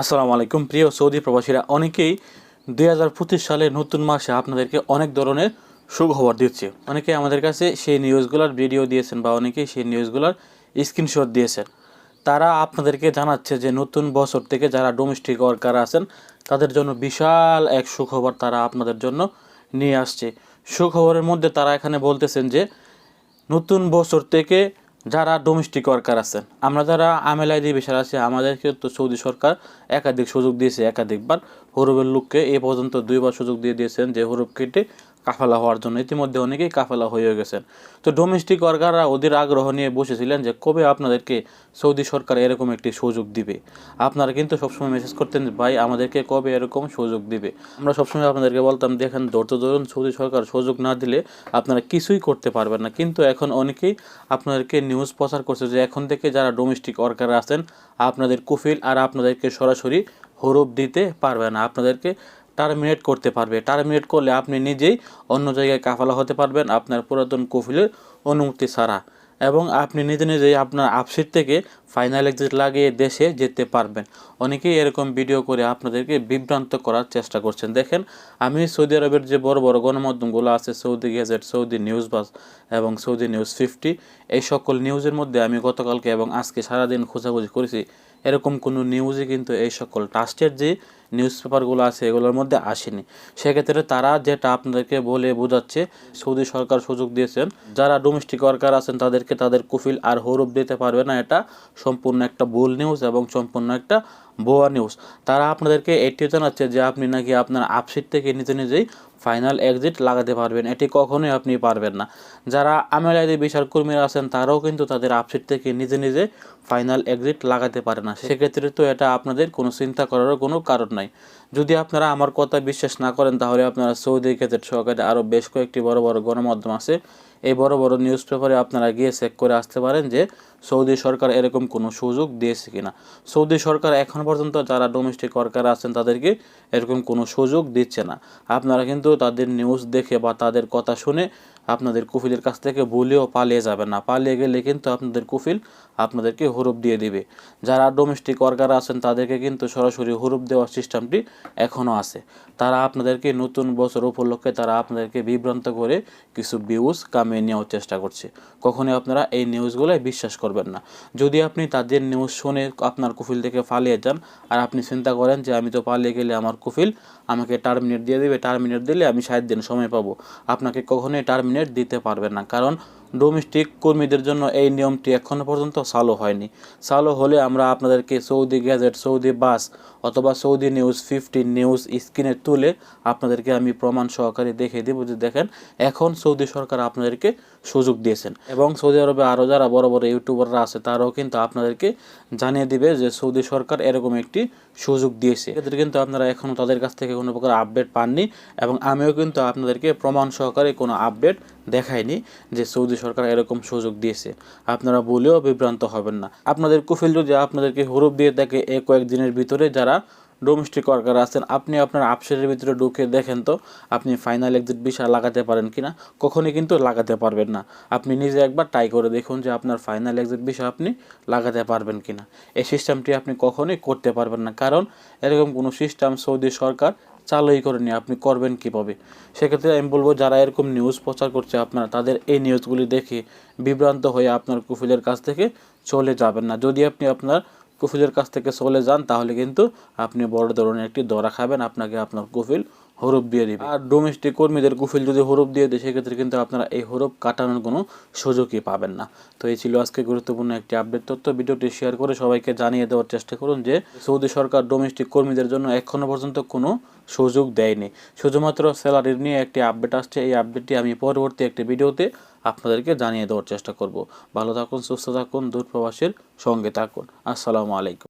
আসসালামু আলাইকুম। প্রিয় সৌদি প্রবাসীরা, অনেকেই দুই হাজার পঁচিশ সালের নতুন মাসে আপনাদেরকে অনেক ধরনের সুখবর দিচ্ছে। অনেকে আমাদের কাছে সেই নিউজগুলোর ভিডিও দিয়েছেন বা অনেকেই সেই নিউজগুলোর স্ক্রিনশট দিয়েছেন। তারা আপনাদেরকে জানাচ্ছে যে নতুন বছর থেকে যারা ডোমেস্টিক ওয়ার্কার আছেন, তাদের জন্য বিশাল এক সুখবর তারা আপনাদের জন্য নিয়ে আসছে। সুখবরের মধ্যে তারা এখানে বলতেছেন যে, নতুন বছর থেকে যারা ডোমেস্টিক ওয়ার্কার আছেন, আমরা যারা আমেলাই দিয়ে বেসার আছি, আমাদেরকে তো সৌদি সরকার একাধিক সুযোগ দিয়েছে, একাধিকবার। হরুবের লোককে এ পর্যন্ত দুইবার সুযোগ দিয়ে দিয়েছেন যে হরুব কেটে কাফালা হওয়ার জন্য। ইতিমধ্যে অনেকেই কাফালা হয়ে গেছেন। তো ডোমেস্টিক ওয়ার্কাররা ওদের আগ্রহ নিয়ে বসেছিলেন যে কবে আপনাদেরকে সৌদি সরকার এরকম একটি সুযোগ দিবে। আপনারা কিন্তু সবসময় মেসেজ করতেন, ভাই, আমাদেরকে কবে এরকম সুযোগ দিবে? আমরা সবসময় আপনাদেরকে বলতাম, দেখেন, ধৈর্য ধরুন, সৌদি সরকার সুযোগ না দিলে আপনারা কিছুই করতে পারবেন না। কিন্তু এখন অনেকেই আপনাদেরকে নিউজ প্রচার করছে যে এখন থেকে যারা ডোমেস্টিক ওয়ার্কার আছেন, আপনাদের কুফিল আর আপনাদেরকে সরাসরি হরুপ দিতে পারবে না। আপনাদেরকে টার্মিনেট করতে পারবে। টার্মিনেট করলে আপনি নিজেই অন্য জায়গায় কাফালা হতে পারবেন আপনার পুরাতন কফিলের অনুমতি ছাড়া। এবং আপনি নিজে নিজেই আপনার আপসিট থেকে ফাইনাল এক্সিট লাগিয়ে দেশে যেতে পারবেন। অনেকেই এরকম ভিডিও করে আপনাদেরকে বিভ্রান্ত করার চেষ্টা করছেন। দেখেন, আমি সৌদি আরবের যে বড় বড় গণমাধ্যমগুলো আছে, সৌদি গেজেট সৌদি নিউজ বাস এবং সৌদি নিউজ ফিফটি এই সকল নিউজের মধ্যে আমি গতকালকে এবং আজকে সারাদিন খোঁজাখুঁজি করেছি। এরকম কোনো নিউজই কিন্তু এই সকল ট্রাস্টের যে নিউজ পেপারগুলো আছে, এগুলোর মধ্যে আসেনি। সেক্ষেত্রে তারা যেটা আপনাদেরকে বলে বোঝাচ্ছে, সৌদি সরকার সুযোগ দিয়েছেন, যারা ডোমেস্টিক ওয়ার্কার আছেন তাদেরকে তাদের কুফিল আর হরুপ দিতে পারবে না, এটা সম্পূর্ণ একটা ভুল নিউজ এবং সম্পূর্ণ একটা বোয়া নিউজ তারা আপনাদেরকে এটিও জানাচ্ছে যে আপনি নাকি আপনার আপসিট থেকে নিজে নিজেই ফাইনাল এক্সিট লাগাতে পারবেন, এটি কখনোই আপনি পারবেন না। যারা আমেলাইদি বিচার কর্মীরা আছেন, তারাও কিন্তু তাদের আপসিট থেকে নিজে নিজে ফাইনাল এক্সিট লাগাতে পারে না। সেক্ষেত্রে তো এটা আপনাদের কোনো চিন্তা করারও কোনো কারণ নাই। যদি আপনারা আমার কথা বিশ্বাস না করেন, তাহলে আপনারা সৌদি গেজেট সহকারে আরও বেশ কয়েকটি বড় বড় গণমাধ্যম আছে। এই বড় বড় নিউজ পেপারে আপনারা গিয়ে চেক করে আসতে পারেন যে সৌদি সরকার এরকম কোনো সুযোগ দিয়েছে কিনা। সৌদি সরকার এখন পর্যন্ত যারা ডোমেস্টিক ওয়ার্কার আছেন, তাদেরকে এরকম কোনো সুযোগ দিচ্ছে না। আপনারা কিন্তু তাদের নিউজ দেখে বা তাদের কথা শুনে আপনাদের কুফিলের কাছ থেকে ভুলেও পালিয়ে যাবেন না। পালিয়ে গেলে কিন্তু আপনাদের কুফিল আপনাদেরকে হরুপ দিয়ে দিবে। যারা ডোমেস্টিক ওয়ার্কার আছেন, তাদেরকে কিন্তু সরাসরি হরুপ দেওয়ার সিস্টেমটি এখনও আছে। তারা আপনাদেরকে নতুন বছর উপলক্ষে তারা আপনাদেরকে বিভ্রান্ত করে কিছু ভিউজ কামিয়ে নেওয়ার চেষ্টা করছে। কখনোই আপনারা এই নিউজগুলোয় বিশ্বাস করবেন না। যদি আপনি তাদের নিউজ শুনে আপনার কুফিল থেকে পালিয়ে যান আর আপনি চিন্তা করেন যে, আমি তো পালিয়ে গেলে আমার কুফিল আমাকে টার্মিনেট দিয়ে দেবে টার্মিনেট দিলে আমি ষাট দিন সময় পাবো। আপনাকে কখনোই টার্মিনেট দিতে পারবে না। কারণ ডোমেস্টিক কর্মীদের জন্য এই নিয়মটি এখনও পর্যন্ত চালু হয়নি। চালু হলে আমরা আপনাদেরকে সৌদি গ্যাজেট, সৌদি বাস অথবা সৌদি নিউজ ফিফটিন নিউজ স্ক্রিনে তুলে আপনাদেরকে আমি প্রমাণ সহকারে দেখে দেবো যে দেখেন, এখন সৌদি সরকার আপনাদেরকে সুযোগ দিয়েছেন এবং সৌদি আরবে আরও যারা বড় বড় ইউটিউবাররা আছে তারাও কিন্তু আপনাদেরকে জানিয়ে দিবে যে সৌদি সরকার এরকম একটি সুযোগ দিয়েছে। এদের কিন্তু আপনারা এখনও তাদের কাছ থেকে কোনো প্রকার আপডেট পাননি এবং আমিও কিন্তু আপনাদেরকে প্রমাণ সহকারে কোনো আপডেট দেখায়নি যে সৌদি সরকার এরকম সুযোগ দিয়েছে। আপনারা বলেও বিভ্রান্ত হবেন না। আপনাদের কুফিল যদি আপনাদেরকে হরুপ দিয়ে থাকে এ কয়েকদিনের ভিতরে যারা ডোমেস্টিক ওয়ার্কার আছেন, আপনি আপনার আপসেটের ভিতরে ঢুকে দেখেন তো, আপনি ফাইনাল এক্সিট ভিসা লাগাতে পারেন কিনা? কখনই কিন্তু লাগাতে পারবেন না। আপনি নিজে একবার ট্রাই করে দেখুন যে আপনার ফাইনাল এক্সিট ভিসা আপনি লাগাতে পারবেন কিনা। এই সিস্টেমটি আপনি কখনোই করতে পারবেন না। কারণ এরকম কোনো সিস্টেম সৌদি সরকার চালুই করেনি আপনি করবেন কীভাবে? সেক্ষেত্রে আমি বলব, যারা এরকম নিউজ প্রচার করছে আপনারা, তাদের এই নিউজগুলি দেখে বিভ্রান্ত হয়ে আপনার কুফিলের কাছ থেকে চলে যাবেন না। যদি আপনি আপনার কুফিলের কাছ থেকে চলে যান, তাহলে কিন্তু আপনি বড় ধরনের একটি দরা খাবেন, আপনাকে আপনার কুফিল হরুপ দিয়ে দিবে। আর ডোমেস্টিক কর্মীদের কুফিল যদি হরফ দিয়ে দেয়, সেক্ষেত্রে কিন্তু আপনারা এই হরুপ কাটানোর কোনো সুযোগই পাবেন না। তো এই ছিল আজকে গুরুত্বপূর্ণ একটি আপডেট তথ্য। ভিডিওটি শেয়ার করে সবাইকে জানিয়ে দেওয়ার চেষ্টা করুন যে সৌদি সরকার ডোমেস্টিক কর্মীদের জন্য এখনও পর্যন্ত কোনো সুযোগ দেয়নি। শুধুমাত্র স্যালারির নিয়ে একটি আপডেট আসছে। এই আপডেটটি আমি পরবর্তী একটি ভিডিওতে আপনাদেরকে জানিয়ে দেওয়ার চেষ্টা করব। ভালো থাকুন, সুস্থ থাকুন দূর প্রবাসের সঙ্গে থাকুন। আসসালামু আলাইকুম।